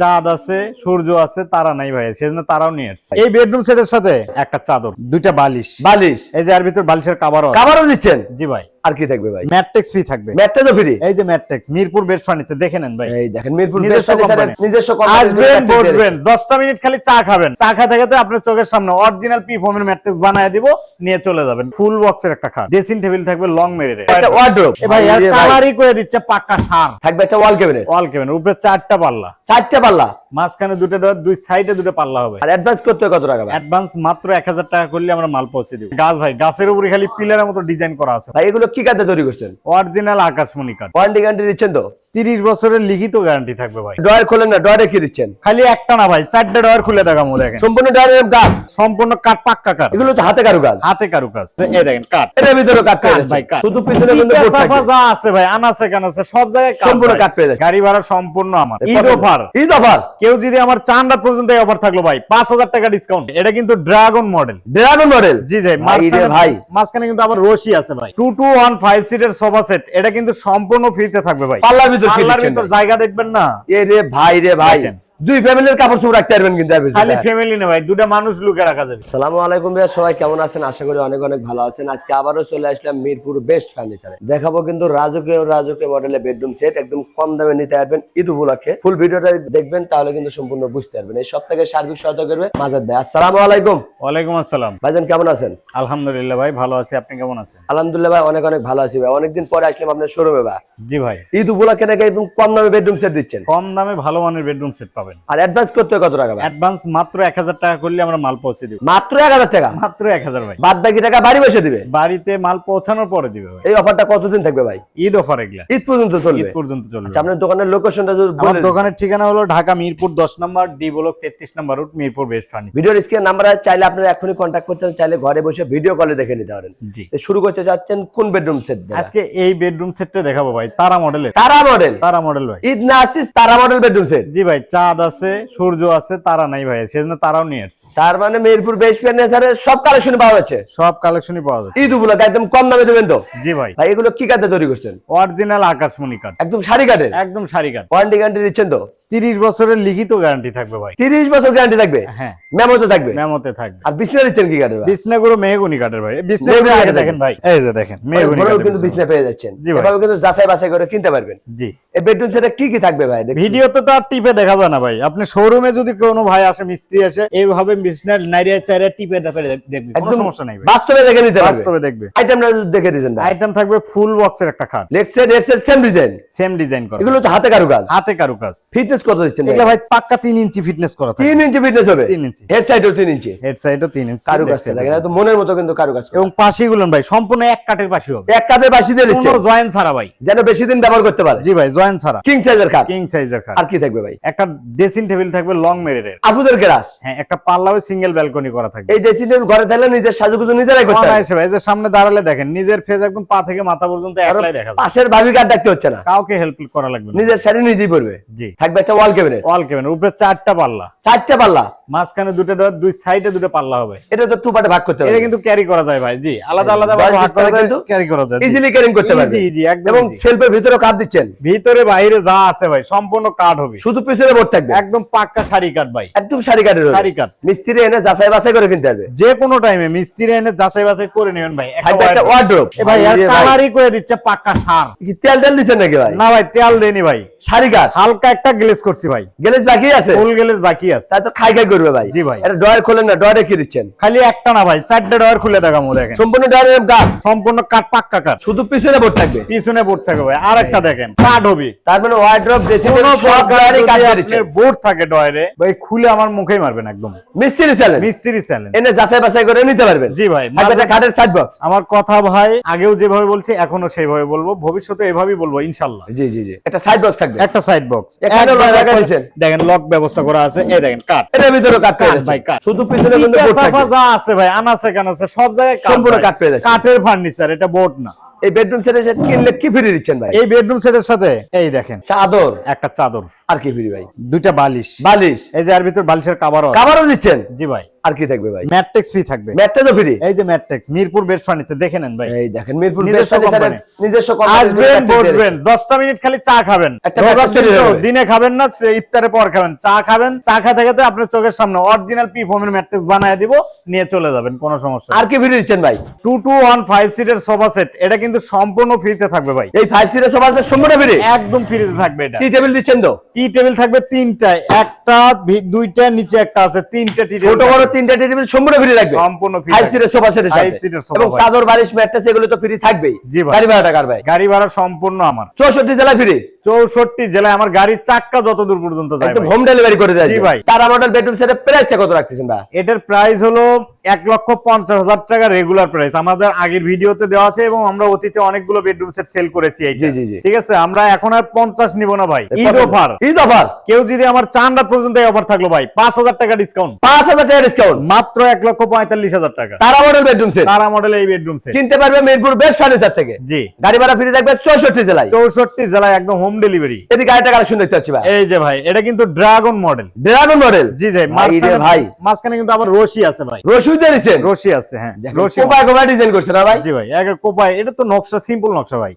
চাঁদ আছে সূর্য আছে তারা নাই ভাই সেজন্য তারাও নিয়ে আসছে। এই বেডরুম সেটের সাথে একটা চাদর দুইটা বালিশ। বালিশ। এই যে আর ভিতর বালিশের কাবারও কাবারও কাভারও দিচ্ছেন? জি ভাই। আর কি থাকবে ভাই? ম্যাট্রিক্স ফ্রি থাকবে। ফ্রি এই যে ম্যাট্রিক্স মিরপুর ফার্নিচার দেখে নেন ভাই। এই দেখেন মিরপুর ফার্নিচারের নিজস্ব আসবেন বসবেন দশটা মিনিট খালি চা খাবেন। চা খাতে খাতে আপনার চোখের সামনে অরিজিনাল পি ফোমের ম্যাট্রিক্স বানায় দিব নিয়ে চলে যাবেন। ফুল বক্সের একটা খাট। ড্রেসিং টেবিল থাকবে লং মেরে একটা ওয়ার্ড্রোব এ ভাই এর কালারই করে দিচ্ছে পাক্কা সার থাকবে একটা ওয়াল ক্যাবিনেট ওয়াল কেবেন উপরে চারটা পাল্লা। চারটে পাল্লা? মাঝখানে দুটো দুই সাইডে দুটো পাল্লা হবে। আর অ্যাডভান্স করতে কত টাকা অ্যাডভান্স মাত্র এক হাজার টাকা করলে আমরা মাল পৌঁছে দিব। গাছ ভাই গাছের উপরে খালি পিলারের মতো ডিজাইন করা আছে। ভাই এগুলো কি কাজে তৈরি করছেন? অরিজিনাল আকাশমণি কাঠ ওয়ারেন্টি গ্যারান্টি দিচ্ছেন তো? তিরিশ বছরের লিখিত গ্যারান্টি থাকবে ভাই। ডয়ার খোলেন না ডয়ারে কি দিচ্ছেন? খালি একটা না ভাই চারটে ডয়ার খুলে দেখামো দেখেন। সম্পূর্ণ ডয়ারের কাঠ সম্পূর্ণ কাঠ পাক্কা কাঠ এগুলো তো হাতে কারু কাজ হাতে কারু কাজ এই দেখেন কাঠ এটার ভিতরে কাঠ পেয়ে যাচ্ছে? ভাই কাঠ শুধু পিছনে কিন্তু বোর্ড চাপা যা আছে ভাই আনাছে কানাছে সব জায়গায় সম্পূর্ণ। কাঠ পেয়ে যাচ্ছে। গাড়ি ভাড়া সম্পূর্ণ আমার। ঈদ অফার ঈদ অফার কেউ যদি আমার চান রাত পর্যন্ত এই অফার থাকল ভাই পাঁচ হাজার টাকা ডিসকাউন্ট এটা কিন্তু ড্রাগন মডেল ড্রাগন মডেল জি জি মাঝখানে- ভাই। মাঝখানে কিন্তু আবার রশি আছে ভাই। টু টু ওয়ান ফাইভ সিটের সোফা সেট এটা কিন্তু সম্পূর্ণ ফ্রিতে থাকবে ভাই। পাল্লার ভিতর ভিতর জায়গা দেখবেন না। এ রে ভাই রে ভাই। দুই ফ্যামিলির কাপড় চোপড় রাখতে পারবেন কিন্তু খালি ফ্যামিলি না ভাই। দুটা মানুষ লুকে রাখা যাবে। সালামু আলাইকুম ভাইয়া সবাই কেমন আছেন? আশা করি অনেক অনেক ভালো আছেন। আজকে আবারও চলে আসলাম মিরপুর বেস্ট ফার্নিচারে দেখাবো কিন্তু রাজকীয় রাজকীয় মডেলের বেডরুম সেট একদম কম দামে নিতে পারবেন ঈদ উপলক্ষে। ফুল ভিডিওটা দেখবেন তাহলে কিন্তু সম্পূর্ণ বুঝতে পারবেন। এই সপ্তাহে সার্বিক সহায়তা করবে মাজাদ ভাই। আসসালামু আলাইকুম। ওয়ালাইকুম আসসালাম। ভাইজান কেমন আছেন? আলহামদুলিল্লাহ ভাই ভালো আছি। আপনি কেমন আছেন? আলহামদুলিল্লাহ ভাই অনেক অনেক ভালো আছি ভাই। অনেকদিন পরে আসলাম আপনার শোরুমে ভাই। জি ভাই। ঈদ উপলক্ষে নাকি একদম কম দামে বেডরুম সেট দিচ্ছেন? কম দামে ভালো মানের বেডরুম সেট পাবেন আর অ্যাডভান্স করতে কত টাকা অ্যাডভান্স মাত্র এক হাজার টাকা করলে আমরা মাল পৌঁছে দিব। মাত্র এক হাজার টাকা? মাত্র এক হাজার ভাই। বাদ বাকি টাকা বাড়ি বসে দিবে? বাড়িতে মাল পৌঁছানোর পরে দিবে ভাই। এই অফারটা কতদিন থাকবে ভাই? ঈদ অফার এগুলা। ঈদ পর্যন্ত ঈদ পর্যন্ত চলবে। আচ্ছা আপনার দোকানের লোকেশনটা যদি আমার বলে দোকানের ঠিকানা হলো ঢাকা মিরপুর দশ নম্বর ডি ব্লক তেত্রিশ নম্বর রুট মিরপুর বেস্ট ফার্নি ভিডিওর স্ক্রিন নাম্বার আছে চাইলে আপনারা এখনই করতে চাইলে ঘরে বসে ভিডিও কলে দেখে নিতে পারেন। শুরু করতে যাচ্ছেন কোন বেডরুম সেট আজকে এই বেডরুম সেটটা দেখাবো ভাই তারা মডেলের তারা মডেল তারা মডেল ভাই। ঈদ না আসছিস তারা মডেল বেডরুম সেট জি ভাই চাঁদ আছে সূর্য আছে তারা নাই ভাই সেজন্য তারাও নিয়ে আসছে। তার মানে মেহেরপুর বেশ ফার্নিচারের সব কালেকশন পাওয়া যাচ্ছে? সব কালেকশনই পাওয়া যাচ্ছে। ঈদ উপলক্ষে একদম কম দামে দেবেন তো? জি ভাই। ভাই এগুলো কি কাঠে তৈরি করছেন? অরিজিনাল আকাশমণি কাঠ। একদম শাড়ি কাটে একদম শাড়ি কাঠ। ওয়ারেন্টি গ্যারান্টি দিচ্ছেন তো? তিরিশ বছরের লিখিত গ্যারান্টি থাকবে ভাই। তিরিশ বছর গ্যারান্টি থাকবে? হ্যাঁ। মেমোতে থাকবে? মেমোতে থাকবে। আর বিছনা দিচ্ছেন কি কাঠের ভাই? বিষ্ণাগুড়ো মেহগুনি কাঠের ভাই। আগে দেখেন ভাই। এই যে দেখেন মেহগুনি কাঠের কিন্তু। বিছনা। পেয়ে যাচ্ছেন। এভাবে কিন্তু যাচাই বাছাই করে কিনতে পারবেন। জি। এই বেডরুম সেটে কি কি থাকবে ভাই। ভিডিওতে তো আর টিপে দেখা যায় না ভাই। আপনি শোরুমে যদি কোনো ভাই আসে মিস্ত্রি আসে এইভাবে বিছনার নাইরিয়া চাইরে টিপে দেখবে। কোনো সমস্যা নাই ভাই। বাস্তবে দেখে নিতে পারবে। বাস্তবে দেখবে। আইটেমটা দেখে দিতেন ভাই আইটেম থাকবে ফুল বক্সের একটা খাট। Leg set head set same design same design করা। এগুলো তো হাতে কারু কাজ হাতে কারু কাজ ফিটনেস কত দিচ্ছেন? এগুলো ভাই? পাক্কা তিন ইঞ্চি ফিটনেস করা থাকে তিন ইঞ্চি ফিটনেস হবে? তিন ইঞ্চি। হেড সাইডও তিন ইঞ্চি? হেড সাইডও তিন ইঞ্চি। কারু ও দেখেন তিন একদম মনের মতো কিন্তু কারু। ইঞ্চি। এবং পাশেগুলো ভাই সম্পূর্ণ এক কাঠের পাশি হবে। এক কাজের বাসি দিয়ে দিচ্ছে কোনো জয়েন্ট ছাড়া ভাই। যেন বেশি দিন ব্যবহার করতে পারে। জি ভাই জয়েন্ট ছাড়া। কিং সাইজের খাট। কিং সাইজের খাট। আর কি থাকবে ভাই? একটা ড্রেসিং টেবিল থাকবে লং মেরের আপুদের গ্রাস হ্যাঁ একটা পাল্লাও সিঙ্গেল ব্যালকনি করা থাকবে। এই ড্রেসিং টেবিল ঘরে থাকলে নিজের সাজুগুজু নিজেরাই করতে পারে ভাই এই যে সামনে দাঁড়ালে দেখেন নিজের ফেস একদম পা থেকে মাথা পর্যন্ত একলাই দেখা যায়। পাশের ভাবি কার্ড ডাকতে হচ্ছে না। কাউকে হেল্প করা লাগবে নিজের শাড়ি নিজেই পরবে। জি। থাকবে একটা ওয়াল ক্যাবিনেট ওয়াল কেবেন উপরে চারটা পাল্লা। চারটে পাল্লা? মাঝখানে দুটো ডোর দুই সাইডে দুটো পাল্লা হবে। এটা তো টু পার্টে ভাগ করতে এটা কিন্তু ক্যারি করা যায় ভাই জি আলাদা আলাদা ভাগ করা কিন্তু ক্যারি করা যায় ইজিলি ক্যারিং করতে পারবে। জি জি একদম এবং সেলফের ভিতরেও কাঠ দিচ্ছেন। ভিতরে বাইরে যা আছে ভাই সম্পূর্ণ কাঠ হবে। শুধু পিছনে বোর্ড থাকবে? একদম পাক্কা শাড়ি কাঠ ভাই। একদম হবে। শাড়ি কাঠ মিস্ত্রি এনে যাচাই বাছাই করে কিনতে হবে। যে কোনো টাইমে মিস্ত্রি এনে যাচাই বাছাই করে নেবেন ভাই একটা এ ভাই আর কালারই করে দিচ্ছে পাক্কা সার। তেল তেল দিচ্ছেন নাকি ভাই? না ভাই তেল দেনি ভাই। শাড়ি কাঠ হালকা একটা গ্লেজ করছি ভাই। গ্যালেজ বাকি আছে? ফুল গ্লেজ বাকি আছে। তাই তো খাই খাই করবে ভাই। জি ভাই। এটা ডয়ার খোলেন না ডয়ারে কি দিচ্ছেন? খালি একটা না ভাই চারটে ডয়ার খুলে দেখামো দেখেন। সম্পূর্ণ ডয়ারের কাঠ সম্পূর্ণ কাঠ পাক্কা কাঠ শুধু পিছনে বোর্ড থাকবে? পিছনে বোর্ড থাকবে ভাই। আর একটা দেখেন কাঠ হবে। তার মানে ড্রেসিং কোনো টেবিল সব ডয়ারই কাঠ দিয়ে দিচ্ছেন। বোর্ড থাকে ডয়ারে ভাই খুলে আমার মুখেই মারবেন একদম। মিস্ত্রি চ্যালেঞ্জ মিস্ত্রি চ্যালেঞ্জ এনে যাচাই বাছাই করে নিতে পারবেন। জি ভাই একটা খাটের সাইড বক্স আমার কথা ভাই আগেও যেভাবে বলছি এখনও সেইভাবে বলব। ভবিষ্যতে এভাবেই বলব ইনশাল্লাহ। জি জি জি। একটা সাইড বক্স থাকবে। একটা সাইড বক্স এখানে। দেখেন লক ব্যবস্থা করা আছে। এই দেখেন কাট। এটার ভিতরে কাঠ পেয়ে যাচ্ছে। ভাই, কাঠ। শুধু পিছনে কিন্তু বোর্ড থাকে যা আছে ভাই আনাছে কানাছে সব জায়গায় সম্পূর্ণ কাট পেয়ে যাচ্ছে। কাঠের ফার্নিচার এটা বোর্ড না। এই বেডরুম সেটে সে কিনলে কি ফ্রি দিচ্ছেন ভাই? এই বেডরুম সেটের সাথে এই দেখেন চাদর? একটা চাদর। আর কি ফ্রি ভাই? দুইটা বালিশ। বালিশ? এই যে এর ভিতর বালিশের। কাভারও দিচ্ছেন? জি ভাই। আর কি থাকবে ভাই? ম্যাট্রিক্স ফ্রি থাকবে। ফ্রি এই যে ম্যাট্রিক্স মিরপুর বেস্ট ফার্নিচার দেখে নেন ভাই। এই দেখেন মিরপুর company। নিজস্ব company আসবেন বসবেন। মিনিট খালি চা খাবেন। দিন খাবেন না ইফতারের পর খাবেন। চা খাবেন চা খাতে খাতে আপনার চোখের সামনে অরিজিনাল পি ফোমের ম্যাট্রিক্স বানিয়ে দিব নিয়ে চলে যাবেন কোনো সমস্যা আর কি ফ্রি দিচ্ছেন ভাই? টু টু ওয়ান ফাইভ সিটের সোফা সেট এটা কিন্তু সম্পূর্ণ ফ্রিতে থাকবে ভাই। এই ফাইভ সিরিজ সেট সম্পূর্ণ ফ্রি একদম ফ্রিতে থাকবে এটা। টি টেবিল দিচ্ছেন তো? টি টেবিল থাকবে? তিনটা একটা দুইটা নিচে একটা আছে তিনটা টি ছোট বড় তিনটা টি টেবিল সম্পূর্ণ ফ্রি থাকবে সম্পূর্ণ ফ্রি ফাইভ সিরিজ Five সাথে ফাইভ sofa এবং। চাদর বালিশ ম্যাট্রেস এগুলো তো ফ্রি থাকবেই। জি ভাই। গাড়ি ভাড়া টাকার ভাই। গাড়ি ভাড়া সম্পূর্ণ আমার। 64 জেলা ফ্রি চৌষট্টি জেলায় আমার গাড়ির চাক্কা যত দূর পর্যন্ত যায় হোম ডেলিভারি করে দেয় জি ভাই। তারা মডেল বেডরুম সেটের প্রাইসটা কত রাখতেছেন ভাই? এটার প্রাইস হলো এক লক্ষ পঞ্চাশ হাজার টাকা রেগুলার প্রাইস আমাদের আগের ভিডিওতে দেওয়া আছে এবং আমরা অতীতে অনেকগুলো বেডরুম সেট সেল করেছি জি, জি, জি। ঠিক আছে? আমরা এখন আর পঞ্চাশ নিব না ভাই। ঈদ অফার ঈদ অফার কেউ যদি আমার চান রাত পর্যন্ত অফার থাকল ভাই পাঁচ হাজার টাকা ডিসকাউন্ট পাঁচ হাজার টাকা ডিসকাউন্ট মাত্র এক লক্ষ পঁয়তাল্লিশ হাজার টাকা। তারা মডেল বেডরুম সেট তারা মডেল এই বেডরুম সেট কিনতে পারবে মিরপুর বেস্ট ফার্নিচার থেকে। জি। গাড়ি ভাড়া ফ্রি থাকবে চৌষট্টি জেলায়। চৌষট্টি জেলায় একদম হোম ডেলিভারি। এদিকে আরেকটা কালেকশন দেখতে পাচ্ছি ভাই। এই যে ভাই এটা কিন্তু ড্রাগন মডেল ড্রাগন মডেল জি ভাই মাঝখানে- ভাই। মাঝখানে কিন্তু আবার রশি আছে ভাই। দিয়েছেন? রশি আছে হ্যাঁ রশি ডিজাইন করছে না ভাই? জি ভাই এক এটা তো নকশা সিম্পল নকশা ভাই।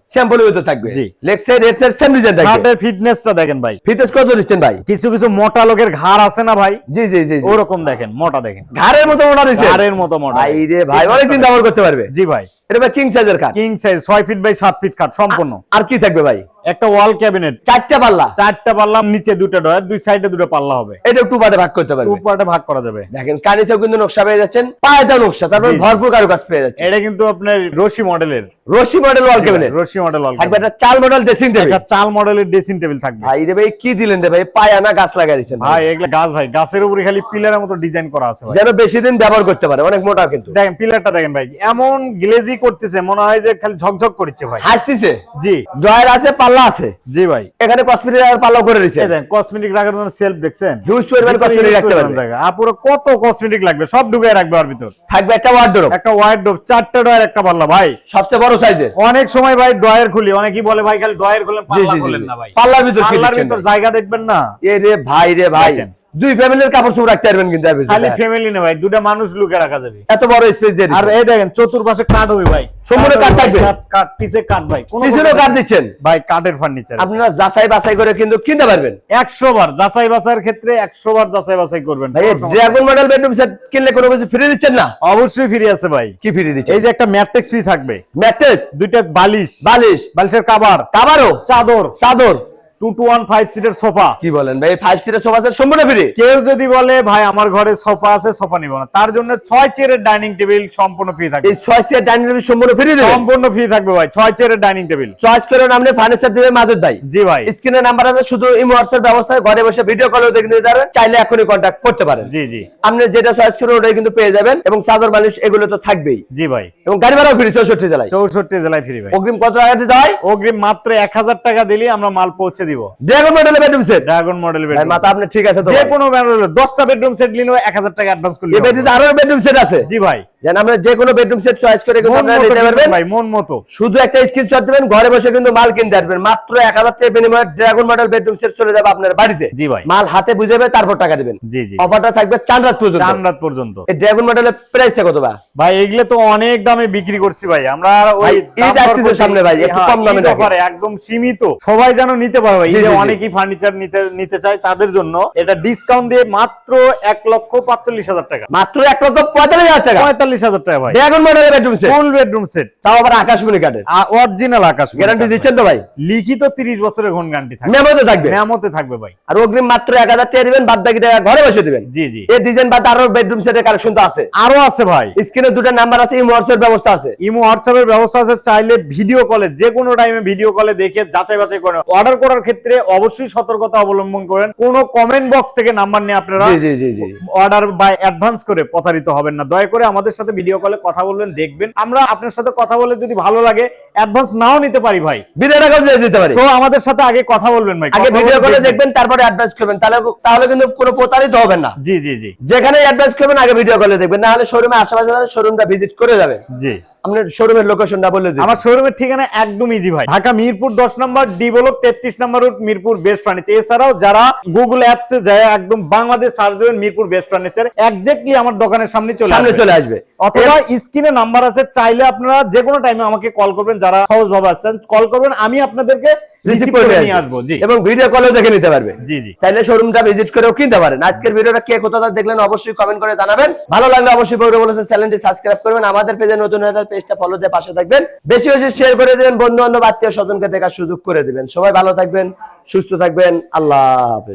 থাকবে। জি। Leg side head side same design থাকবে। ফিটনেসটা দেখেন ভাই। ফিটনেস কত দিচ্ছেন ভাই? কিছু কিছু মোটা লোকের ঘাড় আছে না ভাই? জি জি জি। ওরকম দেখেন মোটা দেখেন। ঘাড়ের মতো মোটা দিচ্ছেন? ঘাড়ের মতো মোটা। ভাই রে ভাই অনেকদিন ব্যবহার করতে পারবে। জি ভাই। এটা ভাই কিং সাইজের খাট। কিং সাইজ ছয় ফিট বাই সাত ফিট খাট সম্পূর্ণ। আর কি থাকবে ভাই? একটা ওয়াল ক্যাবিনেট চারটা পাল্লা। চারটা পাল্লা নিচে দুটো ডয়ার দুই সাইডে দুটো পাল্লা হবে। এটা একটু পাটে ভাগ করতে পারবে। টু পার্টে ভাগ করা যাবে। দেখেন কানিসেও কিন্তু নকশা পেয়ে যাচ্ছেন পায়দা নকশা তারপর। ভরপুর কারুকাজ পেয়ে যাচ্ছে এটা কিন্তু আপনার রশি মডেলের। রশি মডেল ওয়াল ক্যাবিনেট রশি মডেল ওয়াল থাকবে একটা চাল মডেল ড্রেসিং টেবিল একটা চাল মডেলের ড্রেসিং টেবিল থাকবে। ভাই রে ভাই কি দিলেন রে ভাই? পায়া না গাছ লাগাই দিয়েছেন ভাই। এগুলা গাছ ভাই গাছের উপরে খালি পিলারের মতো ডিজাইন করা আছে ভাই। যেন বেশি দিন ব্যবহার করতে পারে অনেক মোটা কিন্তু। দেখেন পিলারটা দেখেন ভাই এমন গ্লেজি করতেছে মনে হয় যে খালি ঝকঝক করছে ভাই। হাসিছে জি। ড্রয়ার আছে পাল্লা আছে। জি ভাই। এখানে কসমেটিক রাখার পাল্লা করে দিয়েছে দেখেন কসমেটিক রাখার জন্য সেলফ দেখছেন? হিউজ পরিমাণ কসমেটিক রাখতে পারবেন আপুরো কত কসমেটিক লাগবে? সব ঢুকে রাখবে ওর ভিতর। থাকবে একটা ওয়ার্ডরোব একটা ওয়ার্ডরোব চারটা ডয়ার একটা পাল্লা ভাই। সবচেয়ে বড় সাইজের অনেক সময় ভাই ডয়ার খুলি অনেকেই বলে ভাই খালি ডয়ার খুলেন পাল্লা খুলেন না ভাই। পাল্লার ভিতর পাল্লার ভিতর জায়গা দেখবেন না। এ রে ভাই রে ভাই। দুই ফ্যামিলির কাপড় চোপড় রাখতে পারবেন কিন্তু খালি ফ্যামিলি না ভাই দুটা মানুষ লুকে রাখা যাবে। এত বড় স্পেস দিয়ে আর এই দেখেন চতুর্পাশে কাঠ হবে ভাই। সম্পূর্ণ কাঠ থাকবে? কাঠ পিছে কাঠ ভাই। কোনো কাঠ দিচ্ছেন? ভাই কাঠের ফার্নিচার আপনারা যাচাই বাছাই করে কিন্তু কিনতে পারবেন। একশো বার যাচাই বাছাইয়ের ক্ষেত্রে একশো বার যাচাই বাছাই করবেন। ভাই ড্রাগন মডেল বেডরুম সেট কিনলে কোনো কিছু ফ্রি দিচ্ছেন না? অবশ্যই ফ্রি আছে ভাই। কি ফ্রি দিচ্ছেন? এই যে একটা ম্যাট্রিক্স ফ্রি থাকবে। ম্যাট্রেস দুইটা বালিশ। বালিশ। বালিশের কাবার কাবারও চাদর। চাদর? টু টু ওয়ান ফাইভ সিটের সোফা কি বলেন ভাই ফাইভ সিটের সোফা সেট সম্পূর্ণ ফ্রি কেউ যদি বলে ভাই আমার ঘরে সোফা আছে সোফা নিব না। তার জন্য ছয় চেয়ারের ডাইনিং টেবিল সম্পূর্ণ ফ্রি থাকবে। এই ছয় সিটের ডাইনিং টেবিল সম্পূর্ণ ফ্রি দেবেন সম্পূর্ণ ফ্রি থাকবে ভাই ছয় চেয়ারের ডাইনিং টেবিল চয়েস করে আপনি ফার্নিচার দিবেন মাজেদ ভাই। জি ভাই। স্ক্রিনে নাম্বার আছে শুধু ইমো হোয়াটসঅ্যাপ ব্যবস্থা ঘরে বসে ভিডিও কলেও দেখে নিতে চাইলে এখনই কন্ট্যাক্ট করতে পারেন। জি জি। আপনি যেটা চয়েস করবেন ওটাই কিন্তু পেয়ে যাবেন এবং চাদর বালিশ এগুলো তো থাকবেই। জি ভাই। এবং গাড়ি ভাড়াও ফ্রি চৌষট্টি জেলায়। চৌষট্টি জেলায় ফ্রি ভাই। অগ্রিম কত টাকা দিতে হয়? অগ্রিম মাত্র এক হাজার টাকা দিলে আমরা মাল পৌঁছে দিব। Dragon model bedroom set dragon model ভাই মাথা আপনি ঠিক আছে তো যে কোনো ব্যানার দশটা বেডরুম সেট নিলেও এক হাজার টাকা অ্যাডভান্স করলে এই ব্যতীত আরও বেডরুম সেট আছে? জি ভাই। যেন আমরা যে কোনো বেডরুম সেট চয়েস করে কিন্তু আপনারা নিতে পারবেন। ভাই মন মতো। শুধু একটা স্ক্রিনশট দিবেন ঘরে বসে কিন্তু মাল কিনতে আসবেন। মাত্র এক হাজার টাকা বিনিময়ে ড্রাগন মডেল বেডরুম সেট চলে যাবে আপনার বাড়িতে। জি ভাই। মাল হাতে বুঝাবে তারপর টাকা দিবেন। জি জি। অফারটা থাকবে রাত পর্যন্ত। চান রাত পর্যন্ত। এই ড্রাগন মডেলের প্রাইসটা কত ভাই? এগুলো তো অনেক দামে বিক্রি করছি ভাই। আমরা ওই ভাই, দাম ঈদ আসছে সামনে ভাই, একটু হ্যাঁ, কম দামে একদম সীমিত। সবাই যেন নিতে পারে ভাই। এই। অনেকেই ফার্নিচার নিতে নিতে চায় তাদের জন্য এটা ডিসকাউন্ট দিয়ে মাত্র এক লক্ষ পাঁচচল্লিশ হাজার টাকা। মাত্র এক লক্ষ পঁয়তাল্লিশ হাজার টাকা। পঁয়তাল্লিশ হাজার টাকা ভাই। ড্রাগন মডেলের bedroom set full bedroom set তাও আবার আকাশমণি কাঠের অরিজিনাল আকাশ গ্যারান্টি দিচ্ছেন তো ভাই? লিখিত তিরিশ বছরের ঘন গ্যারান্টি থাকবে। মেমোতে থাকবে? মেয়ামতে থাকবে ভাই। আর অগ্রিম মাত্র এক হাজার টাকা দিবেন বাদ বাকি টাকা ঘরে বসে দিবেন? জি জি। এই ডিজাইন বাদ আরও বেডরুম সেটের কালেকশন তো আছে। আরও আছে ভাই। স্ক্রিনে দুটো নাম্বার আছে এই হোয়াটসঅ্যাপ ব্যবস্থা আছে। ইমো হোয়াটসঅ্যাপের ব্যবস্থা আছে চাইলে ভিডিও কলে যে কোনো টাইমে ভিডিও কলে দেখে যাচাই বাছাই করেন অর্ডার করার ক্ষেত্রে অবশ্যই সতর্কতা অবলম্বন করেন। কোন কমেন্ট বক্স থেকে নাম্বার নিয়ে আপনারা জি জি জি জি। অর্ডার অ্যাডভান্স করে প্রতারিত হবেন না। দয়া করে আমাদের সাথে ভিডিও কলে কথা বলবেন দেখবেন। আমরা আপনার সাথে কথা বলে যদি ভালো লাগে অ্যাডভান্স নাও নিতে পারি ভাই। বিনা টাকাও দিয়ে দিতে পারি। সো আমাদের সাথে আগে কথা বলবেন ভাই আগে ভিডিও করে দেখবেন। তারপরে অ্যাডভাইস করবেন। তাহলে তাহলে কিন্তু কোনো প্রতারিত হবেন না। জি জি জি। যেখানে অ্যাডভাইস করবেন আগে ভিডিও কলে দেখবেন। না হলে শোরুমে আশেপাশে শোরুমটা ভিজিট করে যাবেন জি। আপনার শোরুমের লোকেশনটা বলে দিন আমার শোরুমের ঠিকানা একদম ইজি ভাই। ঢাকা মিরপুর দশ নম্বর ডি ব্লক তেত্রিশ number road Mirpur best furniture এছাড়াও যারা গুগল অ্যাপসে যায় একদম বাংলাদেশ সার্চ দেবেন মিরপুর বেস্ট ফার্নিচার একজাক্টলি আমার দোকানের সামনে চলে সামনে চলে আসবে। অথবা স্ক্রিনে নাম্বার আছে চাইলে আপনারা যে কোনো টাইমে আমাকে কল করবেন যারা সহজ ভাবে আসছেন কল করবেন আমি আপনাদেরকে রিসিভ করে নিয়ে আসব জি। এবং ভিডিও কলেও দেখে নিতে পারবে। জি জি। চাইলে শোরুমটা ভিজিট করেও কিনতে পারেন। আজকের ভিডিওটা কে কোথা দেখলেন অবশ্যই কমেন্ট করে জানাবেন। ভালো লাগলে অবশ্যই বড় বলেছে চ্যানেলটি সাবস্ক্রাইব করবেন। আমাদের পেজে নতুন হয়ে পেজটা ফলো দিয়ে পাশে থাকবেন। বেশি বেশি শেয়ার করে দিবেন বন্ধু বান্ধব আত্মীয় স্বজনকে দেখার সুযোগ করে দিবেন। সবাই ভালো থাকবেন সুস্থ থাকবেন। আল্লাহ হাফেজ।